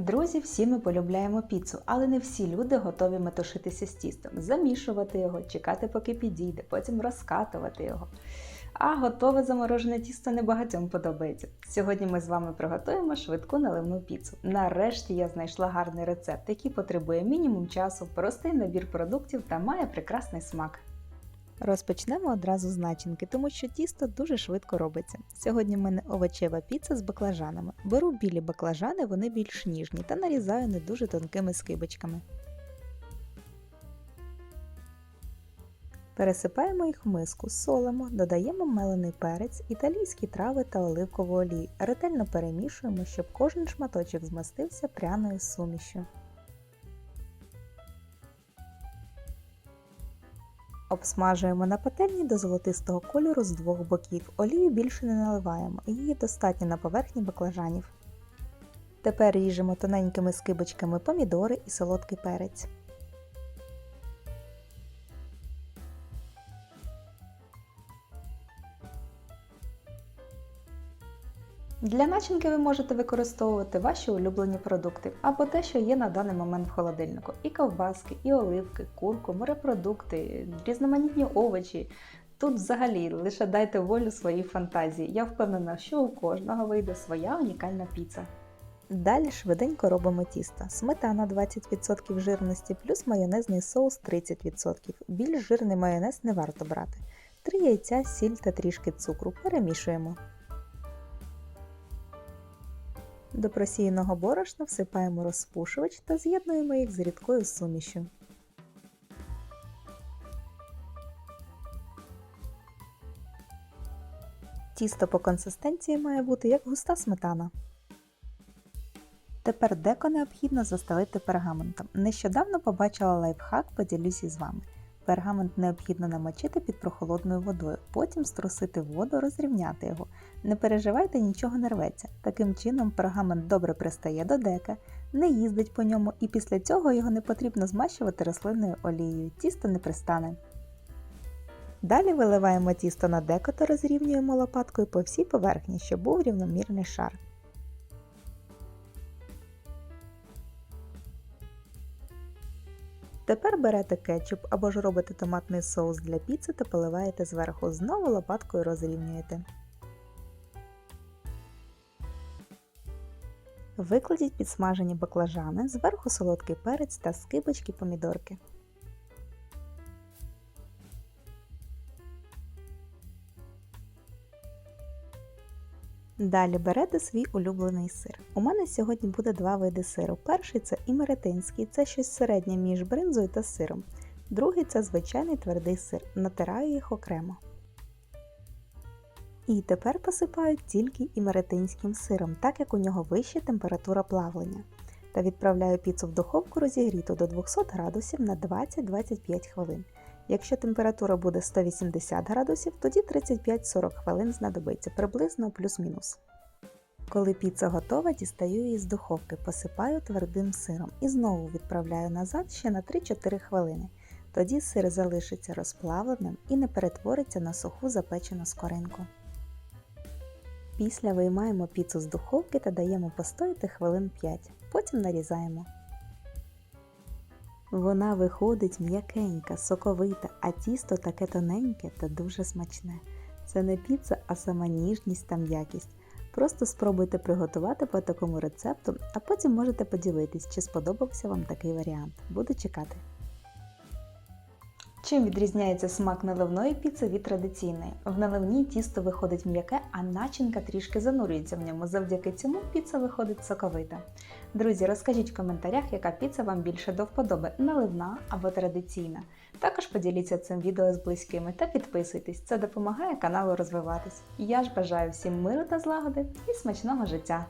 Друзі, всі ми полюбляємо піцу, але не всі люди готові метушитися з тістом, замішувати його, чекати, поки підійде, потім розкатувати його. А готове заморожене тісто небагатьом подобається. Сьогодні ми з вами приготуємо швидку наливну піцу. Нарешті я знайшла гарний рецепт, який потребує мінімум часу, простий набір продуктів та має прекрасний смак. Розпочнемо одразу з начинки, тому що тісто дуже швидко робиться. Сьогодні в мене овочева піца з баклажанами. Беру білі баклажани, вони більш ніжні, та нарізаю не дуже тонкими скибочками. Пересипаємо їх в миску, солимо, додаємо мелений перець, італійські трави та оливкову олію. Ретельно перемішуємо, щоб кожен шматочок змастився пряною сумішю. Обсмажуємо на пательні до золотистого кольору з двох боків. Олію більше не наливаємо, її достатньо на поверхні баклажанів. Тепер ріжемо тоненькими скибочками помідори і солодкий перець. Для начинки ви можете використовувати ваші улюблені продукти або те, що є на даний момент в холодильнику: і ковбаски, і оливки, курку, морепродукти, різноманітні овочі. Тут взагалі лише дайте волю своїй фантазії. Я впевнена, що у кожного вийде своя унікальна піца. Далі швиденько робимо тісто. Сметана 20% жирності плюс майонезний соус 30%. Більш жирний майонез не варто брати. 3 яйця, сіль та трішки цукру перемішуємо. До просіяного борошна всипаємо розпушувач та з'єднуємо їх з рідкою сумішю. Тісто по консистенції має бути як густа сметана. Тепер деко необхідно застелити пергаментом. Нещодавно побачила лайфхак, поділюсь із вами. Пергамент необхідно намочити під прохолодною водою, потім струсити воду, розрівняти його. Не переживайте, нічого не рветься. Таким чином пергамент добре пристає до дека, не їздить по ньому і після цього його не потрібно змащувати рослинною олією, тісто не пристане. Далі виливаємо тісто на деко та розрівнюємо лопаткою по всій поверхні, щоб був рівномірний шар. Тепер берете кетчуп або ж робите томатний соус для піци та поливаєте зверху, знову лопаткою розрівнюєте. Викладіть підсмажені баклажани, зверху солодкий перець та скибочки помідорки. Далі берете свій улюблений сир. У мене сьогодні буде два види сиру. Перший це імеретинський, це щось середнє між бринзою та сиром. Другий це звичайний твердий сир. Натираю їх окремо. І тепер посипаю тільки імеретинським сиром, так як у нього вища температура плавлення. Та відправляю піцу в духовку розігріту до 200 градусів на 20-25 хвилин. Якщо температура буде 180 градусів, тоді 35-40 хвилин знадобиться приблизно плюс-мінус. Коли піца готова, дістаю її з духовки, посипаю твердим сиром і знову відправляю назад ще на 3-4 хвилини. Тоді сир залишиться розплавленим і не перетвориться на суху запечену скоринку. Після виймаємо піцу з духовки та даємо постояти хвилин 5, потім нарізаємо. Вона виходить м'якенька, соковита, а тісто таке тоненьке та дуже смачне. Це не піца, а сама ніжність та м'якість. Просто спробуйте приготувати по такому рецепту, а потім можете поділитись, чи сподобався вам такий варіант. Буду чекати. Чим відрізняється смак наливної піци від традиційної? В наливній тісто виходить м'яке, а начинка трішки занурюється в ньому. Завдяки цьому піца виходить соковита. Друзі, розкажіть в коментарях, яка піца вам більше до вподоби наливна або традиційна. Також поділіться цим відео з близькими та підписуйтесь, це допомагає каналу розвиватись. Я ж бажаю всім миру та злагоди і смачного життя!